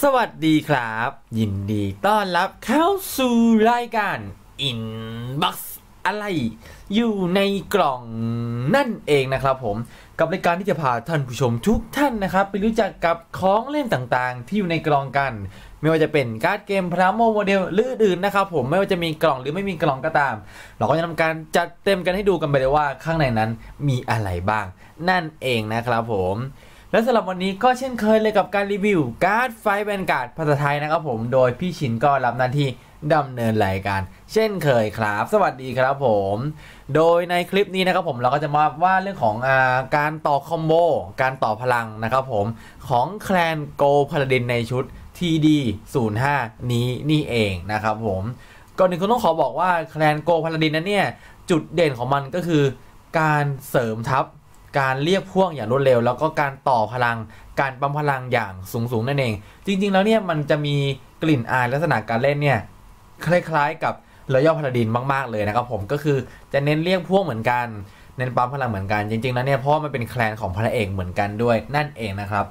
สวัสดีครับ ยินดีต้อนรับเข้าสู่รายการ Inbox อะไร อยู่ในกล่องนั่นเองนะครับผมกับรายการที่จะพาท่านผู้ชมทุกท่านนะครับ ไปรู้จักกับของเล่นต่างๆ ที่อยู่ในกล่องกัน ไม่ว่าจะเป็นการ์ดเกมพราโมโมเดลหรืออื่นนะครับผมไม่ว่าจะมีกล่องหรือไม่มีกล่องก็ตาม เราก็จะทำการจัดเต็มกันให้ดูกันไปเลยว่าข้างในนั้นมีอะไรบ้าง นั่นเองนะครับผม และสำหรับวันนี้ก็เช่นเคยเลยกับการรีวิว การ์ดไฟแวนการ์ดภาษาไทยนะครับผมโดยพี่ชินก็รับหน้าที่ดำเนินรายการ เช่นเคยครับ สวัสดีครับผม โดยในคลิปนี้นะครับผมเราก็จะมาว่าเรื่องของอาการต่อคอมโบการต่อพลังนะครับผมของแคลนโกพลาดินในชุด TD 05นี้นี่เองนะครับผมก่อนอื่นคุณต้องขอบอกว่าแคลนโกพลาดินนั้นเนี่ยจุดเด่นของมันก็คือการเสริมทัพ การเรียกพ่วงอย่างรวดเร็ว แล้วก็การต่อพลัง การปั๊มพลังอย่างสูงสูงๆนั่นเอง จริง ๆ แล้วเนี่ยมันจะมีกลิ่นอายลักษณะการเล่นเนี่ยคล้าย ๆ กับเรย่อพาราดินมาก ๆ เลยนะครับผมก็คือจะเน้นเรียกพ่วงเหมือนกันเน้นปั๊มพลังเหมือนกันจริงๆแล้วเนี่ยเพราะมันเป็นแคลนของพระเอกเหมือนกันด้วยนั่นเองนะครับ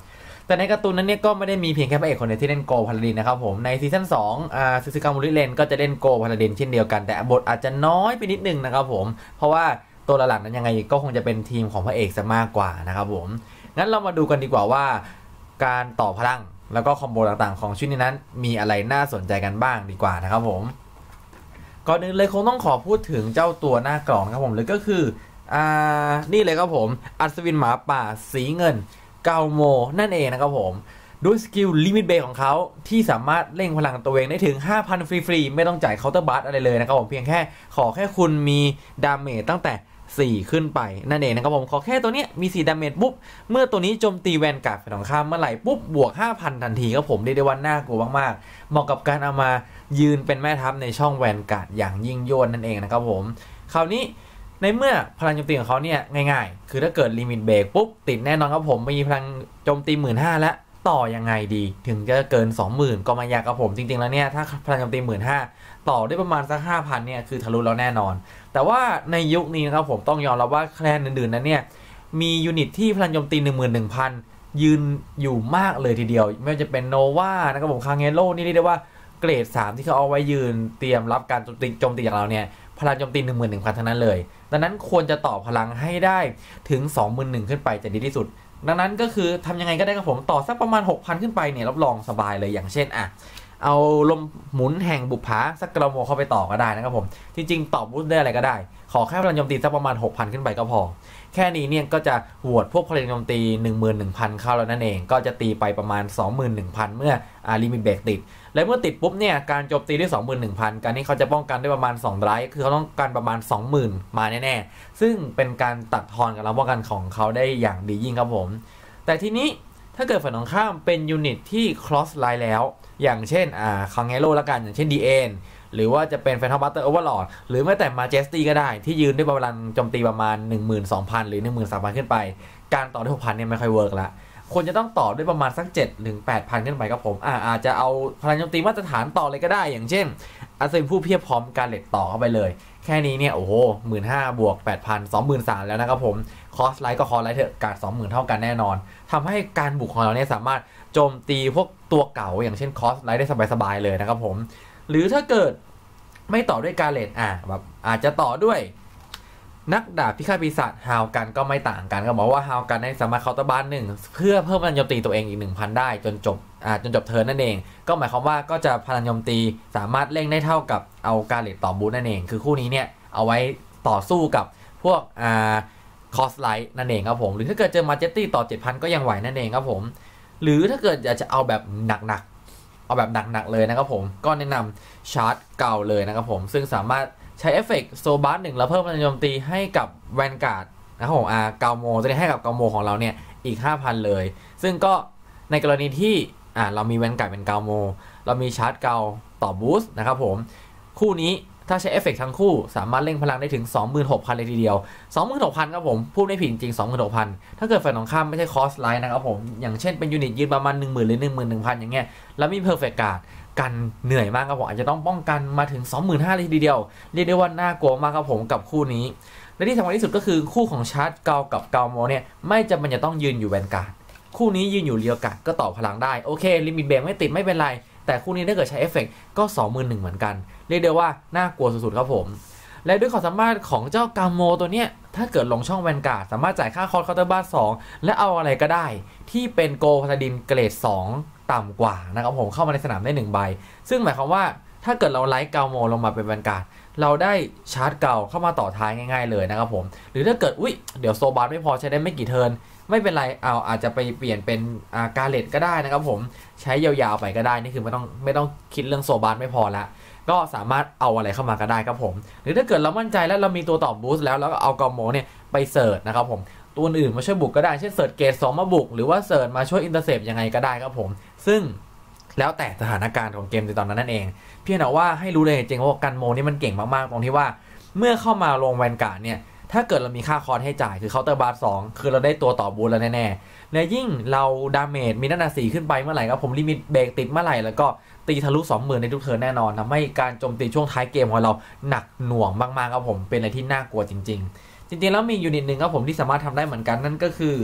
แต่ในการ์ตูนนั้นเนี่ยก็ไม่ได้มีเพียงแค่พระเอกคนเดียวที่เล่นโกพาราดินนะครับผมในซีซั่น2อ่าซูซูกามูริเลนก็จะเล่นโกพาราดินเช่นเดียวกัน แต่บทอาจจะน้อยไปนิดนึงนะครับผมเพราะว่า ตัวหลักๆนั้นยังไงก็คงจะเป็นทีมของพระเอกซะมากกว่านะครับผม งั้นเรามาดูกันดีกว่าว่า การต่อพลังแล้วก็คอมโบต่างๆ ของชุดนี้นั้น มีอะไรน่าสนใจกันบ้างดีกว่านะครับผม ก่อนอื่นเลยคงต้องขอพูดถึงเจ้าตัวหน้ากล่องครับผมหรือก็คืออ่านี่เลยครับผม อัศวินหมาป่าสีเงินเกาโม นั่นเองนะครับผมด้วยสกิลลิมิตเบรของเขาที่สามารถเร่งพลังตัวเองได้ถึง 5,000 ฟรี ๆ ไม่ต้องจ่ายเคาน์เตอร์บัสอะไรเลยนะครับผมเพียงแค่ขอแค่คุณมีดาเมจตั้งแต่ 4 ขึ้นไป นั่นเองนะครับผมขอแค่ตัวนี้มี4ดาเมจปุ๊บ เมื่อตัวนี้โจมตีแวนการ์ดฝ่ายตรงข้ามเมื่อไหร่ปุ๊บบวก 5,000 ทันทีครับผมเรียกได้ว่าน่ากลัวมากๆเหมาะกับการเอามายืนเป็นแม่ทัพในช่องแวนการ์ดอย่างยิ่งยวดนั่นเองนะครับผมคราวนี้ในเมื่อพลังโจมตีของเขาเนี่ยง่ายๆ คือถ้าเกิดลิมิตเบรกปุ๊บติดแน่นอนครับผมมีพลังโจมตีหมื่นห้าแล้วต่อยังไงดี ถึงจะเกิน 20,000 ก็ม่ยากครับผมจริงๆแล้วเนี่ยถ้าพลังโจมตีหมื่นห้าต่อได้ประมาณสัก5,000เนี่ยคือทะลุแล้วแน่นอน แต่ว่าในยุคนี้นะครับผมต้องยอมรับว่าแคลนอื่นๆนั้นเนี่ยมียูนิตที่พลังโจมตี 11,000 ยืนอยู่มากเลยทีเดียว ไม่ว่าจะเป็นโนวานะครับผมคางเงโลนี่เรียกได้ว่าเกรด 3 ที่เขาเอาไว้ยืนเตรียมรับการโจมตีโจมตีจากเราเนี่ยพลังโจมตี 11,000 ทั้งนั้นเลย ดังนั้นควรจะต่อพลังให้ได้ถึง 21,000 ขึ้นไปจะดีที่สุด ดังนั้นก็คือทำยังไงก็ได้ครับผมต่อสักประมาณ 6,000 ขึ้นไปเนี่ยรับรองสบายเลยอย่างเช่นอะ เอาลมหมุนแห่งบุปผาสักกระโมเข้าไปต่อก็ได้นะครับผม จริง ๆ ตอบูสได้อะไรก็ได้ ขอแค่พลังโจมตีสักประมาณ 6,000 ขึ้นไปก็พอ แค่นี้เนี่ยก็จะหวดพวกพลังโจมตี 11,000 เข้าแล้วนั่นเอง ก็จะตีไปประมาณ 21,000 เมื่ออาลิมิตเบรกติด และเมื่อติดปุ๊บเนี่ยการโจมตีด้วย 21,000 การนี้เขาจะป้องกันได้ประมาณ2ไดรฟ์คือเขาต้องการประมาณ 20,000 มาแน่ๆ ซึ่งเป็นการตัดทอนกับเราป้องกันของเขาได้อย่างดียิ่งครับผม แต่ทีนี้ถ้าเกิดฝ่ายตรงข้ามเป็นยูนิตที่ cross line แล้ว อย่างเช่นอ่าคองเฮโร่ละกัน อย่างเช่นดีเอ็นหรือว่าจะเป็นแฟนทอมบัตเตอร์โอเวอร์ลอดหรือแม้แต่มาเจสตี้ก็ได้ ที่ยืนด้วยพลังโจมตีประมาณ 12,000 หรือ 13,000 ขึ้นไป การต่อด้วย6,000เนี่ยไม่ค่อยเวิร์กละควรจะต้องต่อด้วยประมาณสัก7 1 8,000ขึ้นไปครับผมอ่าอาจจะเอาพลังโจมตีมาตรฐานต่อเลยก็ได้ อย่างเช่นอาเซนผู้เพียบพร้อมการเลตต่อเข้าไปเลย แค่นี้เนี่ยโอ้โหหมื่นห้าบวกแปดพันสองหมื่นสามแล้วนะครับผมคอสไลท์ก็คอสไลท์เถอะการสองหมื่นเท่ากันแน่นอนทำให้การบุกของเราเนี่ยสามารถโจมตีพวกตัวเก่าอย่างเช่นคอสไลท์ได้สบายๆเลยนะครับผม หรือถ้าเกิดไม่ต่อด้วยการเลนอะแบบอาจจะต่อด้วย นักดาบพิฆาตปีศาจฮาวกันก็ไม่ต่างกันก็บอกว่าฮาวกันได้สามารถเคาน์เตอร์บานหนึ่งเพื่อเพิ่มพลังโจมตีตัวเองอีก1,000ได้จนจบอ่าจนจบเทิร์นนั่นเอง ก็หมายความว่าก็จะพลังโจมตีสามารถเร่งได้เท่ากับเอาการเลตต่อบูธนั่นเอง คือคู่นี้เนี่ยเอาไว้ต่อสู้กับพวกอ่าคอสไลท์นั่นเองครับผม หรือถ้าเกิดเจอมาเจตตี้ต่อ 7,000 ก็ยังไหวนั่นเองครับผม หรือถ้าเกิดอยากจะเอาแบบหนักๆ เอาแบบหนักๆเลยนะครับผม ก็แนะนำชาร์จเก่าเลยนะครับผม ซึ่งสามารถ ใช้เอฟเฟกต์โซบาร์หนึ่งแล้วเพิ่มพลังโจมตีให้กับแวนการ์ดนะครับผมอ่าเกาโมจะได้ให้กับเกาโมของเราเนี่ยอีก 5,000 เลย ซึ่งก็ในกรณีที่อ่าเรามีแวนการ์ดเป็นเกาโม เรามีชาร์จเกาต่อบูสต์นะครับผมคู่นี้ถ้าใช้เอฟเฟกทั้งคู่สามารถเร่งพลังได้ถึง 26,000 เลยทีเดียว 26,000 ครับผม พูดไม่ผิดจริง 26,000 ถ้าเกิดฝ่ายตรงข้ามไม่ใช่คอสไลท์นะครับผม อย่างเช่นเป็นยูนิตยืนประมาณ 10,000 หรือ 11,000 อย่างเงี้ย แล้วมีเพอร์เฟกการ์ด กันเหนื่อยมากครับผมอาจจะต้องป้องกันมาถึง 25,000เลยทีเดียว เรียกได้ว่าน่ากลัวมากครับผมกับคู่นี้ และที่สำคัญที่สุดก็คือคู่ของชาร์จเกากับเกาโมเนี่ยไม่จำเป็นจะต้องยืนอยู่แวนการ์ดคู่นี้ยืนอยู่เรียวกัดก็ต่อพลังได้โอเคลิมิตเบรกไม่ติดไม่เป็นไร แต่คู่นี้ถ้าเกิดใช้เอฟเฟกก็ 21,000เหมือนกันเรียกได้ว่าน่ากลัวสุดๆครับผมและด้วยความสามารถของเจ้ากามโมตัวเนี้ย ถ้าเกิดลงช่องแวนการ์ดสามารถจ่ายค่าคอร์สเคาน์เตอร์บ้าสองและเอาอะไรก็ได้ ที่เป็นโกพาราดินเกรด 2 ต่ำกว่านะครับผมเข้ามาในสนามได้1ใบ ซึ่งหมายความว่าถ้าเกิดเราไลท์เกาโมลงมาเป็นแวนการเราได้ชาร์จเก่าเข้ามาต่อท้ายง่ายๆเลยนะครับผม หรือถ้าเกิดอุ้ยเดี๋ยวโซบาร์ไม่พอใช้ได้ไม่กี่เทิร์นไม่เป็นไรเอาอาจจะไปเปลี่ยนเป็นาการเลตก็ได้นะครับผมใช้ยาวๆไปก็ได้นี่คือไม่ต้องไม่ต้องคิดเรื่องโซบาร์ไม่พอละก็สามารถเอาอะไรเข้ามาก็ได้ครับผม หรือถ้าเกิดเรามั่นใจแล้วเรามีตัวตอบบูสต์แล้วแล้วก็เอากอมโมเนี่ยไปเสิร์ชนะครับผมตัวอื่นมาช่วยบุกก็ได้เช่นเสิร์ชเกตสองมาบุก หรือว่าเสิร์ชมาช่วยอินเตอร์เซปยังไงก็ได้ครับผม ซึ่งแล้วแต่สถานการณ์ของเกมในตอนนั้นนั่นเอง เพียงแต่ว่าให้รู้เลยจริงว่ากันโมนี่มันเก่งมากๆ ตรงที่ว่า เมื่อเข้ามาลงแวนการ์ดเนี่ย ถ้าเกิดเรามีค่าคอร์สให้จ่ายคือเคาน์เตอร์บาร์สองคือเราได้ตัวต่อบูทแล้วแน่ๆ และยิ่งเราดาเมจมีนานาสีขึ้นไปเมื่อไหร่ครับผมลิมิตเบรกติดเมื่อไหร่แล้วก็ตีทะลุสองหมื่นในทุกเทิร์นแน่นอนทำให้การโจมตีช่วงท้ายเกมของเราหนักหน่วงมากๆครับผมเป็นอะไรที่น่ากลัวจริง ๆ จริงๆแล้วมียูนิตหนึ่งครับผมที่สามารถทำได้เหมือนกันนั่นก็คือ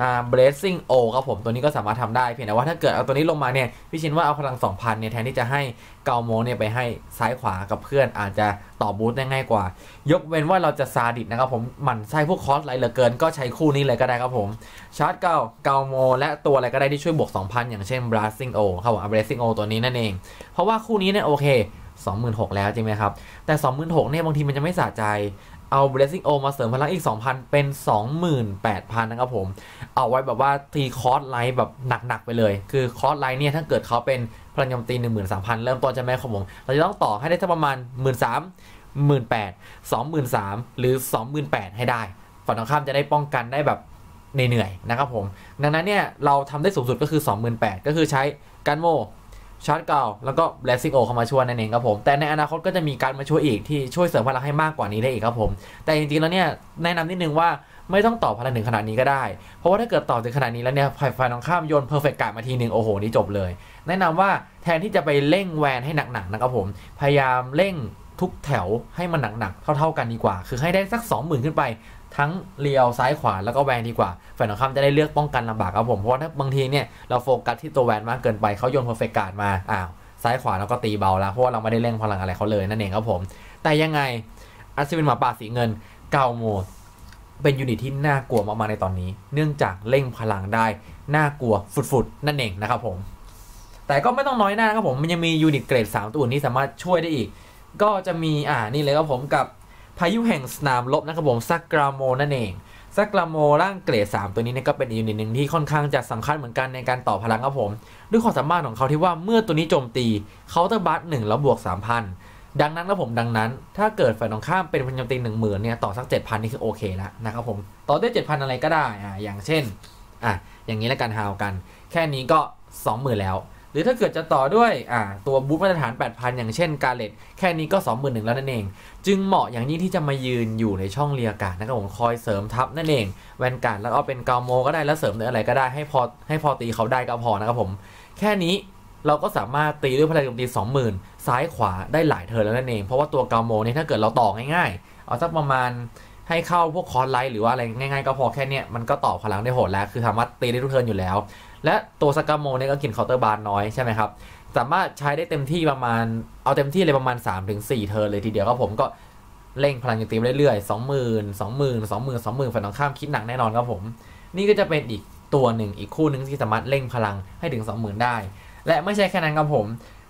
อ่า blessing o ครับผมตัวนี้ก็สามารถทำได้เพียงแต่ว่าถ้าเกิดเอาตัวนี้ลงมาเนี่ยพี่ชินว่าเอาพลัง 2,000เนี่ยแทนที่จะให้เกาโมเนี่ยไปให้ซ้ายขวากับเพื่อนอาจจะต่อบูทได้ง่ายกว่า ยกเว้นว่าเราจะซาดิสนะครับผมหมั่นไส้พวกคอสไรเหลือเกินก็ใช้คู่นี้เลยก็ได้ครับผมชาร์จเกาเกาโมและตัวอะไรก็ได้ที่ช่วยบวก 2,000 อย่างเช่น blessing o ครับผม blessing o ตัวนี้นั่นเอง เพราะว่าคู่นี้เนี่ยโอเค26,000 แล้วจริงไหมครับ แต่ 26,000เนี่ยบางทีมันจะไม่สะใจ เอา blessing o มาเสริมพลังอีก 2,000 เป็น 28,000 นะครับผม เอาไว้แบบว่าตีคอร์สไลท์แบบหนัก ๆ ไปเลย คือคอร์สไลท์เนี่ยถ้าเกิดเขาเป็นพลังโจมตี 13,000 เริ่มต้นจะไหมครับผม เราจะต้องต่อให้ได้สักประมาณ 13,000 18,000 23,000 หรือ 28,000 ให้ได้ฝั่งตรงข้ามจะได้ป้องกันได้แบบเหนื่อยๆนะครับผม ดังนั้นเนี่ยเราทำได้สูงสุดก็คือ 28,000 ก็คือใช้กันโม ชาร์จเก่าแล้วก็ blessing o เข้ามาช่วยนั่นเองครับผม แต่ในอนาคตก็จะมีการมาช่วยอีกที่ช่วยเสริมพลังให้มากกว่านี้ได้อีกครับผม แต่จริงๆแล้วเนี่ยแนะนำนิดนึงว่าไม่ต้องต่อพลังถึงขนาดนี้ก็ได้ เพราะว่าถ้าเกิดต่อถึงขนาดนี้แล้วเนี่ยฝ่ายฝ่ายตรงข้ามโยน perfect การ์ดมาทีหนึ่งโอ้โหนี่จบเลย แนะนำว่าแทนที่จะไปเร่งแวนให้หนักๆนะครับผม พยายามเร่งทุกแถวให้มันหนักๆเท่า ๆกันดีกว่า คือให้ได้สัก 20,000 ขึ้นไป ทั้งเลียวซ้ายขวาแล้วก็แวนดีกว่าฝ่ายตรงข้ามจะได้เลือกป้องกันลำบากครับผมเพราะว่าถ้าบางทีเนี่ยเราโฟกัสที่ตัวแวนมากเกินไปเขาโยน perfect การ์ดมาอ้าวซ้ายขวาแล้วก็ตีเบาแล้วเพราะว่าเราไม่ได้เร่งพลังอะไรเขาเลยนั่นเองครับผม แต่ยังไงอัศวินหมาป่าสีเงินเก่าโมดเป็นยูนิตที่น่ากลัวมากๆในตอนนี้ เนื่องจากเร่งพลังได้น่ากลัวฟุดๆนั่นเองนะครับผม แต่ก็ไม่ต้องน้อยหน้าครับผมมันยังมียูนิตเกรด 3 ตัวอื่นที่สามารถช่วยได้อีก ก็จะมีอ่านี่เลยครับผมกับายุแห่งสนามลบนะครับผมซักกราโมนั่นเองซักกราโมร่างเกรด3 ตัวนี้เนี่ยก็เป็นอีกยูนิตหนึ่งที่ค่อนข้างจะสำคัญเหมือนกันในการต่อพลังครับผม ด้วยความสามารถของเขาที่ว่าเมื่อตัวนี้โจมตีเคาน์เตอร์บัสหนึ่งแล้วบวก 3,000 ดังนั้นครับผมดังนั้น ถ้าเกิดฝ่ายตรงข้ามเป็นพลังโจมตีหนึ่งหมื่นเนี่ยต่อสัก7,000นี่คือโอเคแล้วนะครับผมต่อด้วย7,000อะไรก็ได้อ่าอย่างเช่นอะอย่างนี้แล้วกันฮาวกัน แค่นี้ก็20,000แล้ว หรือถ้าเกิดจะต่อด้วยตัวบูทมาตรฐาน 8,000 อย่างเช่นกาเลตแค่นี้ก็ 21,000แล้วนั่นเอง จึงเหมาะอย่างยิ่งที่จะมายืนอยู่ในช่องเรียกาศนะครับผมคอยเสริมทัพนั่นเอง แวนการ์ดแล้วก็เป็นกาโมก็ได้แล้วเสริมด้วยอะไรก็ได้ให้พอให้พอตีเขาได้ก็พอนะครับผม แค่นี้เราก็สามารถตีด้วยพลังโจมตี 20,000 ซ้ายขวาได้หลายเทิร์นแล้วนั่นเอง เพราะว่าตัวกาโมเนี่ยถ้าเกิดเราต่อง่ายๆ เอาสักประมาณให้เข้าพวกคอร์สไลท์หรือว่าอะไรง่ายๆก็พอแค่เนี้ยมันก็ต่อพลังได้โหดแล้ว คือสามารถตีได้ทุกเทิร์นอยู่แล้ว และตัวสกาโมเนี่ยก็กินเคาน์เตอร์บาร์น้อยใช่ไหมครับ สามารถใช้ได้เต็มที่ประมาณ เอาเต็มที่เลยประมาณ 3-4 เทิร์นเลยทีเดียวครับผมก็เร่งพลังโจมตีไปเรื่อยๆ 20,000 20,000 20,000 20,000ฝ่ายตรงข้ามคิดหนักแน่นอนครับผม นี่ก็จะเป็นอีกตัวหนึ่งอีกคู่หนึ่งที่สามารถเร่งพลังให้ถึง 20,000 ได้ และไม่ใช่แค่นั้นครับผม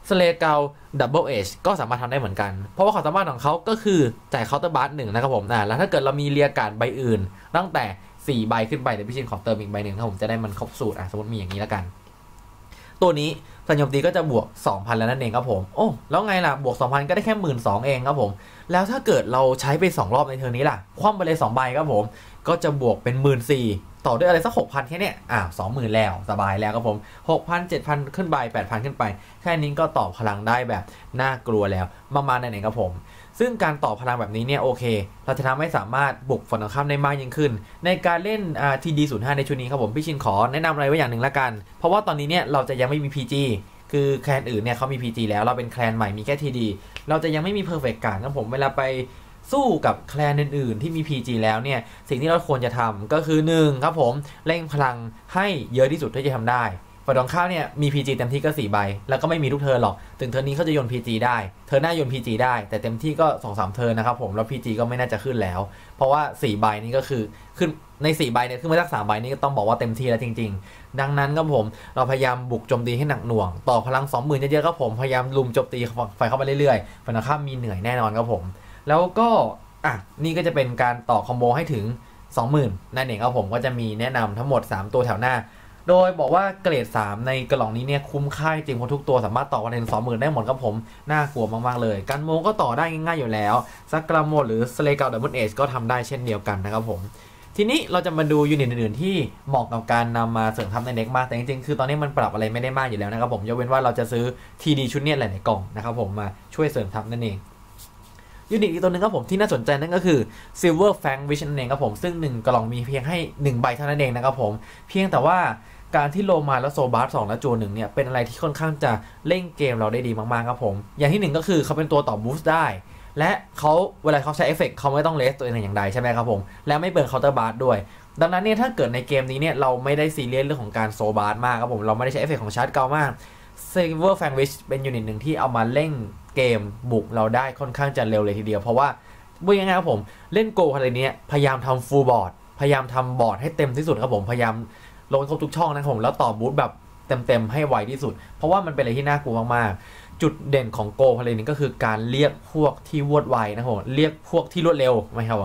สเลเกาดับเบิลเอชก็สามารถทำได้เหมือนกัน เพราะว่าความสามารถของเขาก็คือจ่ายเคาน์เตอร์บาร์หนึ่งนะครับผมอ่าแล้วถ้าเกิดเรามีเรียการใบอื่น ตั้งแต่ 4ใบขึ้นไปเดี๋ยวพี่ชินขอเติมอีกใบหนึ่งครับผมจะได้มันครบสูตรอะสมมติมีอย่างนี้แล้วกัน ตัวนี้สัญญมตีก็จะบวก 2,000 แล้วนั่นเองครับผม โอ้แล้วไงล่ะ บวก 2,000 ก็ได้แค่1 2 0 0เองครับผม แล้วถ้าเกิดเราใช้ไป 2 รอบในเทอร์นี้ล่ะ คว่ำไปเลย 2 ใบครับผม ก็จะบวกเป็นหมื่นสี่ต่อด้วยอะไรสักหกพันแค่เนี้ยอ่าสองหมื่นแล้วสบายแล้วครับผมหกพันเจ็ดพันขึ้นไปแปดพันขึ้นไป แค่นี้ก็ต่อพลังได้แบบน่ากลัวแล้วประมาณไหนๆครับผม ซึ่งการต่อพลังแบบนี้เนี่ยโอเค เราจะทำให้สามารถบุกฝั่งตรงข้ามได้มากยิ่งขึ้น ในการเล่นทีดีศูนย์ห้าในชุดนี้ครับผม พี่ชินขอแนะนำอะไรไว้อย่างหนึ่งละกัน เพราะว่าตอนนี้เนี่ยเราจะยังไม่มี PG คือแคลนอื่นเนี่ยเขามี PG แล้วเราเป็นแคลนใหม่มีแค่ทีดีเราจะยังไม่มี Perfect กต์การครับผมเวลาไปสู้กับแคลนอื่น ๆ ที่มี PG แล้วเนี่ย สิ่งที่เราควรจะทำก็คือ1ครับผมเร่งพลังให้เยอะที่สุดที่จะทำได้ ฝั่งตรงข้ามเนี่ยมี PG เต็มที่ก็4ใบ แล้วก็ไม่มีทุกเทิร์นหรอก ถึงเทิร์นนี้เขาจะโยน PG ได้ เทิร์นหน้าโยน PG ได้ แต่เต็มที่ก็2-3เทิร์นนะครับผม แล้ว PG ก็ไม่น่าจะขึ้นแล้ว เพราะว่า4ใบนี้ก็คือขึ้นใน4ใบเนี่ยขึ้นมาจาก3ใบนี้ก็ต้องบอกว่าเต็มที่แล้วจริง ๆ ดังนั้นครับผมเราพยายามบุกโจมตีให้หนักหน่วง ต่อพลัง20,000เยอะๆครับผม พยายามลุมโจมตีไฟเข้าไปเรื่อยๆฝั่งตรงข้ามมีเหนื่อยแน่นอนครับผม แล้วก็อะนี่ก็จะเป็นการต่อคอมโบให้ถึง 20,000นั่นเองครับผมก็จะมีแนะนำทั้งหมด 3 ตัวแถวหน้า โดยบอกว่าเกรด 3 ในกล่องนี้เนี่ยคุ้มค่าจริงเพราะทุกตัวสามารถต่อกันถึง20,000ได้หมดครับผม น่ากลัวมาก ๆ เลย กันโมก็ต่อได้ง่าย ๆ อยู่แล้วซักกราโมหรือสเลกาดับเบิลเอชก็ทำได้เช่นเดียวกันนะครับผม ทีนี้เราจะมาดูยูนิตอื่น ๆ ที่เหมาะกับการนำมาเสริมทัพในเด็กมากแต่จริง ๆ คือตอนนี้มันปรับอะไรไม่ได้มากอยู่แล้วนะครับผมยกเว้นว่าเราจะซื้อทีดีชุดเนี้ยหลายๆกล่องนะครับผมมาช่วยเสริมทัพนั่นเอง ยูนิตอีกตัวหนึ่งครับผมที่น่าสนใจนั่นก็คือ Silver Fang Vision นั่นเองครับผมซึ่ง 1 กล่องมีเพียงให้ 1 ใบเท่านั้นเองนะครับผม เพียงแต่ว่าการที่โลมาแล้วโซบาร์สองและจูหนึ่งเนี่ย เป็นอะไรที่ค่อนข้างจะเล่นเกมเราได้ดีมากๆครับผม อย่างที่หนึ่งก็คือเขาเป็นตัวต่อบูสต์ได้ และเขาเวลาเขาใช้เอฟเฟกเขาไม่ต้องเลสตัวเองอย่างใดใช่ไหมครับผมและไม่เปิดเคาน์เตอร์บาร์ด้วยดังนั้นเนี่ยถ้าเกิดในเกมนี้เนี่ยเราไม่ได้ซีเรียสเรื่องของการโซบาร์มากครับผมเราไม่ได้ใช้เอฟเฟกของชาร์จเก่ามาก Silver Fang Wish เป็นยูนิตหนึ่งที่เอามาเล่นเกมบุกเราได้ค่อนข้างจะเร็วเลยทีเดียว เพราะว่าพูดง่ายๆครับผม เล่นโกอะไรเนี้ยพยายามทำฟูลบอร์ดพยายามทำบอร์ดให้เต็มที่สุดครับผมพยายามลงครบทุกช่องนะครับผมแล้วต่อบูทแบบเต็มๆให้ไวที่สุด เพราะว่ามันเป็นอะไรที่น่ากลัวมากๆ จุดเด่นของโกพาเลนี้ก็คือการเรียกพวกที่วดไวนะครับผมเรียกพวกที่รวดเร็วไม่ครับ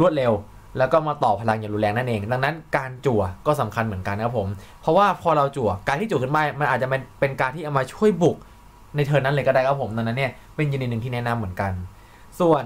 รวดเร็ว แล้วก็มาต่อพลังอย่างรุนแรงนั่นเอง ดังนั้นการจั่วก็สำคัญเหมือนกันนะครับผม เพราะว่าพอเราจั่ว การที่จั่วขึ้นมามันอาจจะเป็นการที่เอามาช่วยบุกในเทิร์นั้นเลยก็ได้ครับผมดังนั้นเนี่ยเป็นยูนิตหนึ่งที่แนะนำเหมือนกัน ส่วน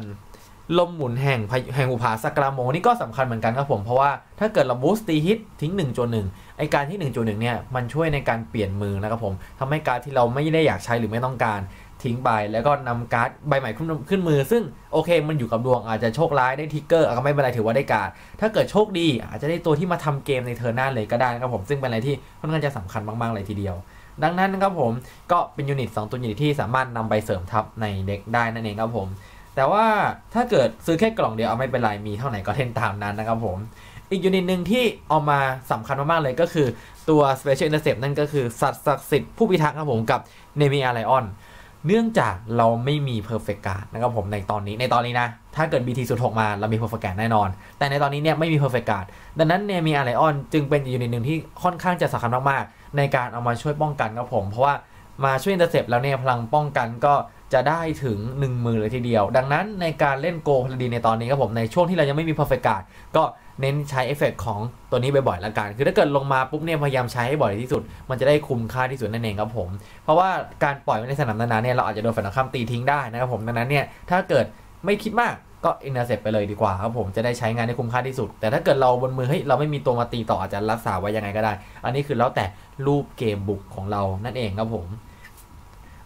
ลมหมุนแห่งแห่งอุภาสกราโมนี่ก็สำคัญเหมือนกันครับผม เพราะว่าถ้าเกิดเราบูสตีฮิตทิ้ง1จนหนึ่งไอการที่1จนหนึ่งเนี่ยมันช่วยในการเปลี่ยนมือนะครับผมทำให้การที่เราไม่ได้อยากใช้หรือไม่ต้องการ ทิ้งไป แล้วก็นำการ์ดใบใหม่ขึ้นขึ้นมือ ซึ่งโอเคมันอยู่กับดวงอาจจะโชคร้ายได้ทิกเกอร์ก็ไม่เป็นไรถือว่าได้การ์ดถ้าเกิดโชคดี อาจจะได้ตัวที่มาทำเกมในเทอร์หน้าเลยก็ได้นะครับผมซึ่งเป็นอะไรที่ค่อนข้างจะสำคัญมากๆเลยทีเดียว ดังนั้นนะครับผมก็เป็นยูนิต 2 ตัวยูนิตที่สามารถนำไปเสริมทับในเด็กได้นั่นเองครับผม แต่ว่าถ้าเกิดซื้อแค่กล่องเดียวเอาไม่เป็นไรมีเท่าไหร่ก็เล่นตามนั้นนะครับผมอีกยูนิตหนึ่งที่เอามาสำคัญมาก ๆ เลยก็คือตัว Special Intercept นั่นก็คือสัตว์ศักดิ์สิทธิ์ผู้พิทักษ์ครับผมกับ n e m i a Lion เนื่องจากเราไม่มี Perfect Card นะครับผมในตอนนี้ในตอนนี้นะ ถ้าเกิด BT 0 6มาเรามี Perfect Card แน่นอน แต่ในตอนนี้เนี่ยไม่มี Perfect Card ดังนั้น n e m i a Lion จึงเป็นยูนิตหนึ่งที่ค่อนข้างจะสำคัญมากๆ ในการเอามาช่วยป้องกันครับผม เพราะว่ามาช่วย Intercept แล้วเนี่ยพลังป้องกันก็จะได้ถึง 1 มือเลยทีเดียว ดังนั้นในการเล่นโกพลดีในตอนนี้ครับผมในช่วงที่เรายังไม่มี Perfect Card ก็ เน้นใช้เอฟเฟกของตัวนี้บ่อยๆล้วกัน คือถ้าเกิดลงมาปุ๊บเนี่ยพยายามใช้ให้บ่อยที่สุด มันจะได้คุ้มค่าที่สุดนั่นเองครับผม เพราะว่าการปล่อยไว้ในสนามนานๆเนี่ยเราอาจจะโดนฝ่ายตรงข้ามตีทิ้งได้นะครับผมดังนั้นเนี่ยถ้าเกิดไม่คิดมากก็อินเตอร์เซปไปเลยดีกว่าครับผมจะได้ใช้งานได้คุ้มค่าที่สุด แต่ถ้าเกิดเราบนมือเฮ้ยเราไม่มีตัวมาตีต่ออาจจะรักษาไว้ยังไงก็ได้ อันนี้คือแล้วแต่รูปเกมบุกของเรานั่นเองครับผม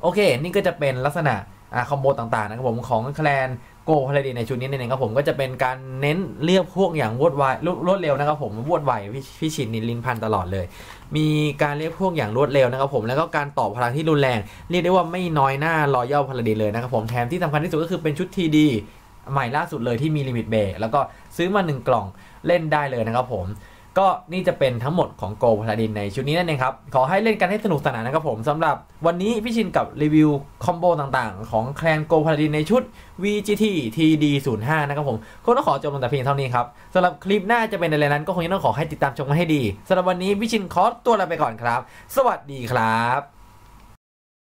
โอเค นี่ก็จะเป็นลักษณะอ่าคอมโบต่างๆนะครับผมของแคลน โกพารดีในชุดนี้นั่นเองครับผมก็จะเป็นการเน้นเรียกพวกอย่างรวดไวรวดเร็วนะครับผมรวดไวพี่ชินนิลินพันตลอดเลย มีการเรียกพวกอย่างรวดเร็วนะครับผมแล้วก็การตอบพลังที่รุนแรงเรียกได้ว่าไม่น้อยหน้ารอยัลพาราดีเลยนะครับผมแถมที่สำคัญที่สุดก็คือเป็นชุดทีดีใหม่ล่าสุดเลยที่มีลิมิตเบรแล้วก็ซื้อมา 1 กล่องเล่นได้เลยนะครับผม ก็นี่จะเป็นทั้งหมดของโกพลาดินในชุดนี้นั่นเองครับ ขอให้เล่นกันให้สนุกสนานนะครับผมสำหรับวันนี้พี่ชินกับรีวิวคอมโบต่างๆ ของแคลนโกพลาดินในชุด VGT TD05 นะครับผมก็ต้องขอจบลงแต่เพียงเท่านี้ครับสำหรับคลิปหน้าจะเป็นอะไรนั้นก็คงต้องขอให้ติดตามชมกันให้ดีสำหรับวันนี้พี่ชินขอตัวลาไปก่อนครับ สวัสดีครับ